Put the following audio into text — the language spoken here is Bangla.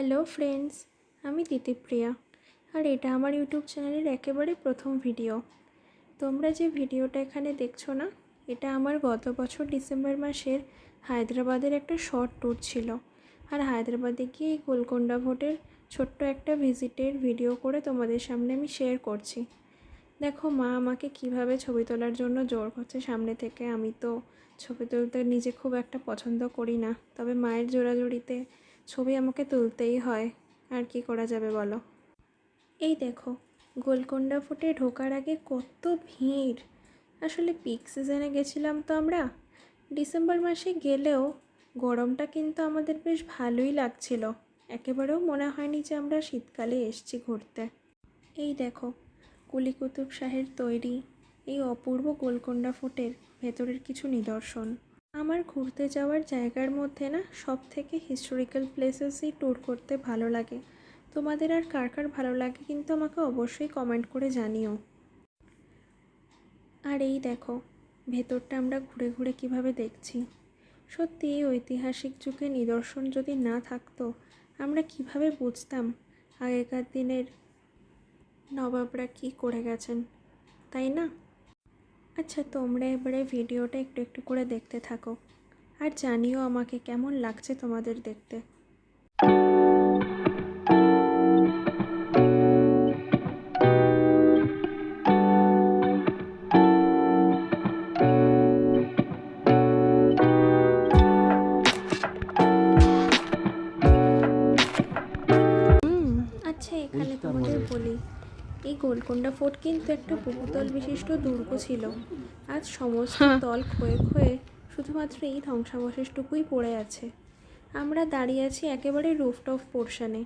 হ্যালো ফ্রেন্ডস, আমি দিতিপ্রিয়া আর এটা আমার ইউটিউব চ্যানেলের একেবারে প্রথম ভিডিও। তোমরা যে ভিডিওটা এখানে দেখছ না, এটা আমার গত বছর ডিসেম্বর মাসের হায়দ্রাবাদের একটা শর্ট ট্যুর ছিল। আর হায়দ্রাবাদে গিয়ে এই গোলকোন্ডা ফোর্টের ছোট্ট একটা ভিজিটের ভিডিও করে তোমাদের সামনে আমি শেয়ার করছি। দেখো মা আমাকে কীভাবে ছবি তোলার জন্য জোর করছে সামনে থেকে, আমি তো ছবি তুলতে নিজে খুব একটা পছন্দ করি না। তবে মায়ের জোড়াজুড়িতে ছবি আমাকে তুলতেই হয়। আর কি করা যাবে বলো? এই দেখো, গোলকোন্ডা ফুটে ঢোকার আগে কত ভিড়। আসলে পিক সিজনে গেছিলাম তো আমরা। ডিসেম্বর মাসে গেলেও গরমটা কিন্তু আমাদের বেশ ভালোই লাগছিল। একেবারেও মনে হয়নি যে আমরা শীতকালে এসছি ঘুরতে। এই দেখো, কুলি কুতুব শাহের তৈরি এই অপূর্ব গোলকোন্ডা ফোর্টের ভেতরের কিছু নিদর্শন। আমার ঘুরতে যাওয়ার জায়গার মধ্যে না সব থেকে হিস্টোরিক্যাল প্লেসেসই ট্যুর করতে ভালো লাগে। তোমাদের আর কার কার ভালো লাগে কিন্তু আমাকে অবশ্যই কমেন্ট করে জানিও। আর এই দেখো, ভেতরটা আমরা ঘুরে ঘুরে কীভাবে দেখছি। সত্যি এই ঐতিহাসিক যুগে নিদর্শন যদি না থাকতো, আমরা কীভাবে বুঝতাম আগেকার দিনের নবাবরা কী করে গেছেন? তাই না? আচ্ছা তোমরা এবারে ভিডিওটা একটু একটু করে দেখতে থাকো। আর জানিও আমাকে কেমন লাগছে তোমাদের দেখতে। আচ্ছা এখানে তোমাদের বলি। এই গোলকোন্ডা ফোর্ট কিন্তু একটা বহুতল বিশিষ্ট দুর্গ ছিল। আজ সমস্ত তল ক্ষয়ে ক্ষয়ে শুধুমাত্র এই ধ্বংসাবশেষটুকুই পড়ে আছে। আমরা দাঁড়িয়ে আছি একেবারে রুফটপ পোর্শনে